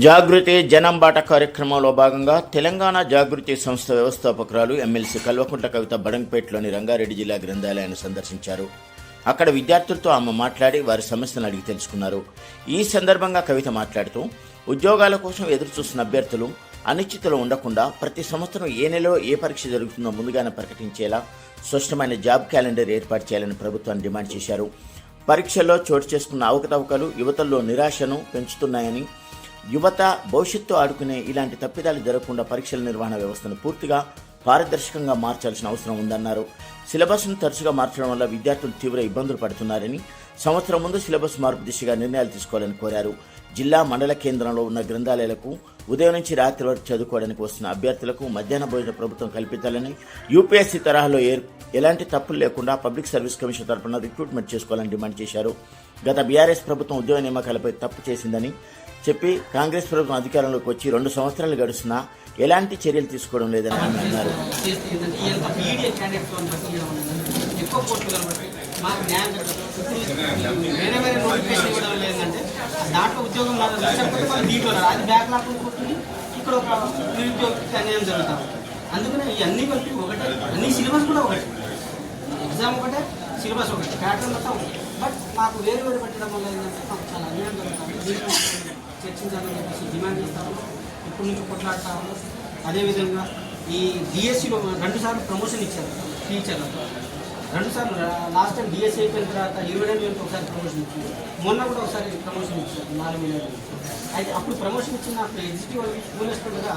జాగృతి జనం బాట కార్యక్రమంలో భాగంగా తెలంగాణ జాగృతి సంస్థ వ్యవస్థాపకురాలు ఎమ్మెల్సీ కల్వకుంట్ల కవిత బడంపేటలోని రంగారెడ్డి జిల్లా గ్రంథాలయాన్ని సందర్శించారు. అక్కడ విద్యార్థులతో ఆమె మాట్లాడి వారి సమస్యలను అడిగి తెలుసుకున్నారు. ఈ సందర్భంగా కవిత మాట్లాడుతూ ఉద్యోగాల కోసం ఎదురుచూస్తున్న అభ్యర్థులు అనిశ్చితలు ఉండకుండా ప్రతి సంవత్సరం ఏ నెలలో ఏ పరీక్ష జరుగుతుందో ముందుగానే ప్రకటించేలా స్పష్టమైన జాబ్ క్యాలెండర్ ఏర్పాటు చేయాలని ప్రభుత్వాన్ని డిమాండ్ చేశారు. పరీక్షల్లో చోటు చేసుకున్న అవకతవకలు యువతల్లో నిరాశను పెంచుతున్నాయని యువత భవిష్యత్తు ఆడుకునే ఇలాంటి తప్పిదాలు జరగకుండా పరీక్షల నిర్వహణ వ్యవస్థను పూర్తిగా పారదర్శకంగా మార్చాల్సిన అవసరం ఉందన్నారు. సిలబస్ను తరచుగా మార్చడం వల్ల విద్యార్థులు తీవ్ర ఇబ్బందులు పడుతున్నారని సంవత్సరం ముందు సిలబస్ మార్పు దిశగా నిర్ణయాలు తీసుకోవాలని కోరారు. జిల్లా మండల కేంద్రంలో ఉన్న గ్రంథాలయాలకు ఉదయం నుంచి రాత్రి వరకు చదువుకోవడానికి వస్తున్న అభ్యర్థులకు మధ్యాహ్న భోజన ప్రభుత్వం కల్పించాలని యూపీఎస్సీ తరహాలో ఏ- ఎలాంటి తప్పులు లేకుండా పబ్లిక్ సర్వీస్ కమిషన్ తరఫున రిక్రూట్మెంట్ చేసుకోవాలని డిమాండ్ చేశారు. గత బీఆర్ఎస్ ప్రభుత్వం ఉద్యోగ నియామకాలపై తప్పు చేసిందని చెప్పి కాంగ్రెస్ ప్రభుత్వం అధికారంలోకి వచ్చి రెండు సంవత్సరాలు గడుస్తున్నా ఎలాంటి చర్యలు తీసుకోవడం లేదని ఆమె అన్నారు. దాంట్లో ఉద్యోగం అది బ్యాక్ లాక్ ఇక్కడ ఒక అన్యాయం జరుగుతాం అందుకనే కలిపి ఒకటే అన్ని సిలబస్ కూడా ఒకటే. ఎగ్జామ్ ఒకటే సిలబస్ ప్యాటర్న్ మొత్తం బట్ మాకు వేరు వేరు పెట్టడం వల్ల ఏంటంటే మాకు చాలా అన్యాయం జరుగుతుంది. చర్చించాలని చెప్పేసి డిమాండ్ చేస్తాము. ఇప్పటి నుంచి కొట్లాడతాము. అదేవిధంగా ఈ డిఎస్సిలో రెండు సార్లు ప్రమోషన్ ఇచ్చారు టీచర్లకు రెండు సార్లు లాస్ట్ టైం డిఎస్సి అయిపోయిన తర్వాత ఇరవై రెండు వేలకు ఒకసారి ప్రమోషన్ ఇచ్చింది మొన్న కూడా ఒకసారి ప్రమోషన్ ఇచ్చారు నాలుగు వేల అయితే అప్పుడు ప్రమోషన్ ఇచ్చిన అప్పుడు ఎగ్జిక్యూటివ్ యూనివర్సిటీగా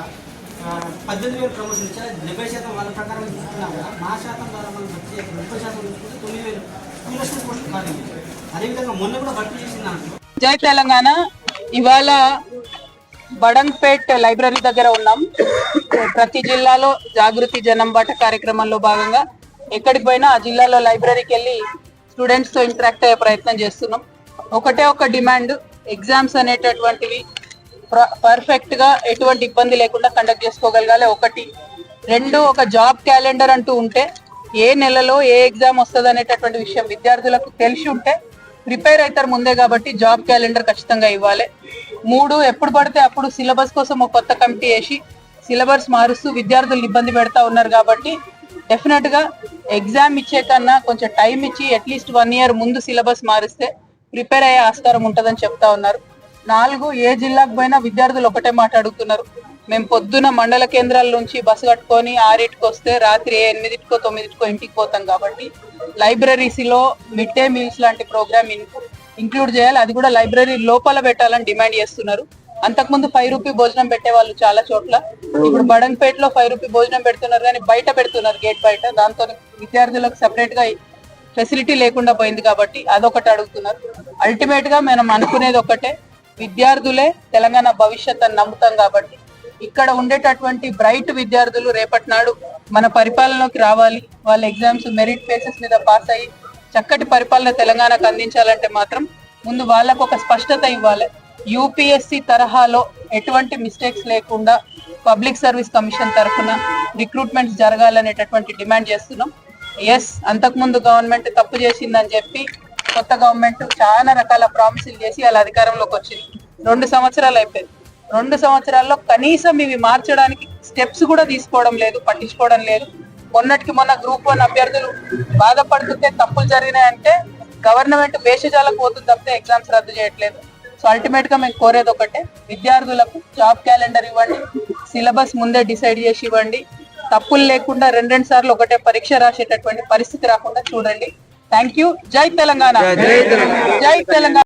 పద్దెనిమిది వేలు ప్రమోషన్ ఇచ్చారు. డెబ్బై శాతం వాళ్ళ ప్రకారం తీసుకున్నా కదా. మా శాతం ద్వారా మనం వచ్చే ముప్పై శాతం తీసుకుంటే తొమ్మిది వేలు. యూనివర్సిటీ కూడా కాదు అదేవిధంగా మొన్న కూడా భర్తీ చేసిన దాంట్లో జై తెలంగాణ. ఇవాళ బడంగ్పేట్ లైబ్రరీ దగ్గర ఉన్నాం. ప్రతి జిల్లాలో జాగృతి జనం బాట కార్యక్రమంలో భాగంగా ఎక్కడికి పోయినా ఆ జిల్లాలో లైబ్రరీకి వెళ్ళి స్టూడెంట్స్తో ఇంటరాక్ట్ అయ్యే ప్రయత్నం చేస్తున్నాం. ఒకటే ఒక డిమాండ్ ఎగ్జామ్స్ అనేటటువంటివి పర్ఫెక్ట్గా ఎటువంటి ఇబ్బంది లేకుండా కండక్ట్ చేసుకోగలగాలి. ఒకటి. రెండు ఒక జాబ్ క్యాలెండర్ అంటూ ఉంటే ఏ నెలలో ఏ ఎగ్జామ్ వస్తుంది అనేటటువంటి విషయం విద్యార్థులకు తెలిసి ఉంటే ప్రిపేర్ అవుతారు ముందే కాబట్టి జాబ్ క్యాలెండర్ ఖచ్చితంగా ఇవ్వాలి. మూడు ఎప్పుడు పడితే అప్పుడు సిలబస్ కోసం ఒక కొత్త కమిటీ వేసి సిలబస్ మారుస్తూ విద్యార్థులు ఇబ్బంది పెడతా ఉన్నారు కాబట్టి డెఫినెట్గా ఎగ్జామ్ ఇచ్చే కన్నా కొంచెం టైం ఇచ్చి అట్లీస్ట్ వన్ ఇయర్ ముందు సిలబస్ మారిస్తే ప్రిపేర్ అయ్యే ఆస్కారం ఉంటుందని చెప్తా ఉన్నారు. నాలుగు ఏ జిల్లాకు పోయినా విద్యార్థులు ఒకటే మాట్లాడుతున్నారు మేము పొద్దున మండల కేంద్రాల నుంచి బస్సు కట్టుకొని ఆరింటికి వస్తే రాత్రి ఎనిమిదిటికో తొమ్మిదిటికో ఇంటికి పోతాం కాబట్టి లైబ్రరీస్లో మిడ్ డే మీల్స్ లాంటి ప్రోగ్రామ్ ఇంక్లూడ్ చేయాలి. అది కూడా లైబ్రరీ లోపల పెట్టాలని డిమాండ్ చేస్తున్నారు. అంతకుముందు ఫైవ్ రూపీ భోజనం పెట్టే వాళ్ళు చాలా చోట్ల. ఇప్పుడు బడంపేటలో ఫైవ్ రూపీ భోజనం పెడుతున్నారు కానీ బయట పెడుతున్నారు గేట్ బయట. దాంతో విద్యార్థులకు సెపరేట్గా ఫెసిలిటీ లేకుండా పోయింది కాబట్టి అదొకటి అడుగుతున్నారు. అల్టిమేట్గా మనం అనుకునేది ఒకటే విద్యార్థులే తెలంగాణ భవిష్యత్ అని నమ్ముతాం కాబట్టి ఇక్కడ ఉండేటటువంటి బ్రైట్ విద్యార్థులు రేపటి నాడు మన పరిపాలనలోకి రావాలి. వాళ్ళ ఎగ్జామ్స్ మెరిట్ బేసిస్ మీద పాస్ అయ్యి చక్కటి పరిపాలన తెలంగాణకు అందించాలంటే మాత్రం ముందు వాళ్ళకు ఒక స్పష్టత ఇవ్వాలి. యూపీఎస్సి తరహాలో ఎటువంటి మిస్టేక్స్ లేకుండా పబ్లిక్ సర్వీస్ కమిషన్ తరఫున రిక్రూట్మెంట్స్ జరగాలనేటటువంటి డిమాండ్ చేస్తున్నాం. ఎస్ అంతకుముందు గవర్నమెంట్ తప్పు చేసిందని చెప్పి కొత్త గవర్నమెంట్ చాలా రకాల ప్రామిసులు చేసి వాళ్ళ అధికారంలోకి వచ్చింది. రెండు సంవత్సరాలు అయిపోయింది. రెండు సంవత్సరాల్లో కనీసం ఇవి మార్చడానికి స్టెప్స్ కూడా తీసుకోవడం లేదు పట్టించుకోవడం లేదు. మొన్నటికి మొన్న గ్రూప్ వన్ అభ్యర్థులు బాధపడుతుంటే తప్పులు జరిగినాయంటే గవర్నమెంట్ భేషజాలకు పోతుంది తప్పితే ఎగ్జామ్స్ రద్దు చేయట్లేదు. సో అల్టిమేట్గా మేము కోరేది ఒకటే విద్యార్థులకు జాబ్ క్యాలెండర్ ఇవ్వండి సిలబస్ ముందే డిసైడ్ చేసి ఇవ్వండి. తప్పులు లేకుండా రెండు రెండు సార్లు ఒకటే పరీక్ష రాసేటటువంటి పరిస్థితి రాకుండా చూడండి. థ్యాంక్ యూ జై తెలంగాణ. జై తెలంగాణ.